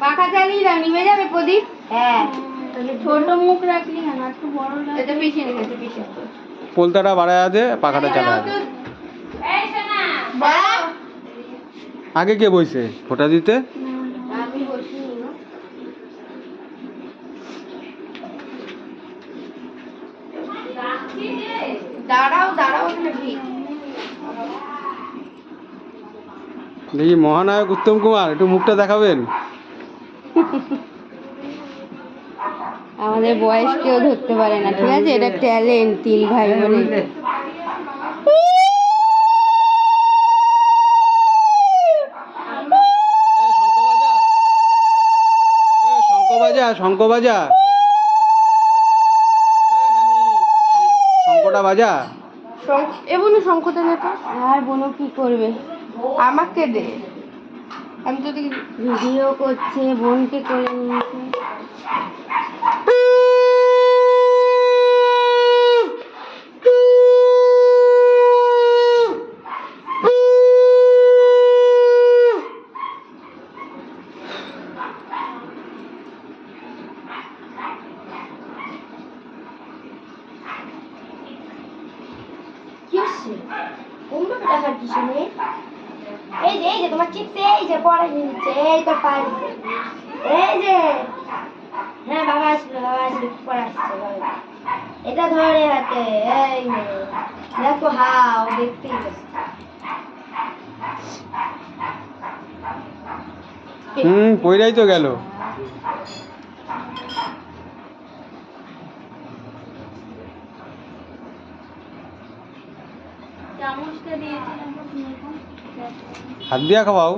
পাখা চালিয়ে দাও নিভে যাবে প্রদীপ? হ্যাঁ। ছোট মুখ রাখলি না একটু বড় এটা পিছিয়ে রেখেছে পিছিয়ে। পোলতাটা বাড়ায় আছে পাখাটা চালা আছে। বাহ আগে কে বইছে? ফোটা দিতে? আমি বসিনি না দাঁড়াও দাঁড়াও এখানে দেখি মহানায়ক উত্তম কুমার একটু মুখটা দেখাবেন? আমাদের বয়স কেউ ধরতে পারে না ঠিক আছে? এটা ট্যালেন্ট তিন ভাই বোনে শঙ্খ বাজা শঙ্খ বাজা শঙ্খটা বাজা। এ বোনো শঙ্কটা দেখা আর বোনো কি করবে? আমাকে দে। আমি তো ভিডিও করছে বোনকে করে নিয়েছে। কি হচ্ছে? অন্য টাকার কিছু নেই এই যে এই যে তোমার চিপস এই যে পরে নিচ্ছে এই তো পাই। এই যে হ্যাঁ বাবা আসবে বাবা আসবে পরে আসছে এটা ধরে হাতে এই। দেখো হাও দেখতেই হুম পইরাই তো গেল। চামচটা দিয়েছিলাম হাত দিয়া খাওয়াও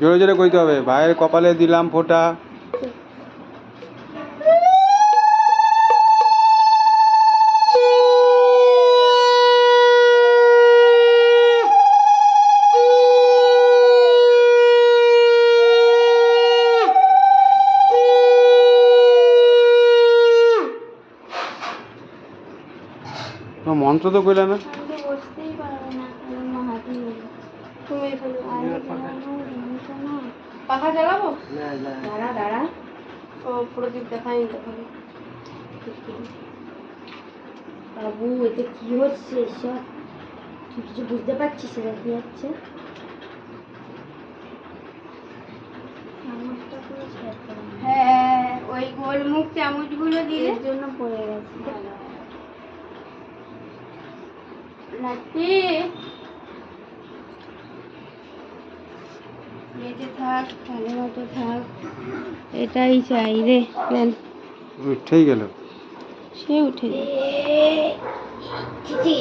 জোরে জোরে কইতে হবে ভাইয়ের কপালে দিলাম ফোঁটা। মন্ত্র তো কইলে না? আমাকে বসতেই পারবে না। কারণ মা পাখা চালাবো দাঁড়া দাঁড়া। ও প্রদীপ দেখাই দেখাবো বাবু এটা কি হচ্ছে এসব? তুই কিছু বুঝতে পারছিস এটা কি হচ্ছে? হ্যাঁ ওই গোলমুখ চামচগুলো দিয়ে জন্য পড়ে গেছে। বেঁচে থাক ভালো মতো থাক এটাই চাই রে উঠেই গেল। সে উঠে চিঠি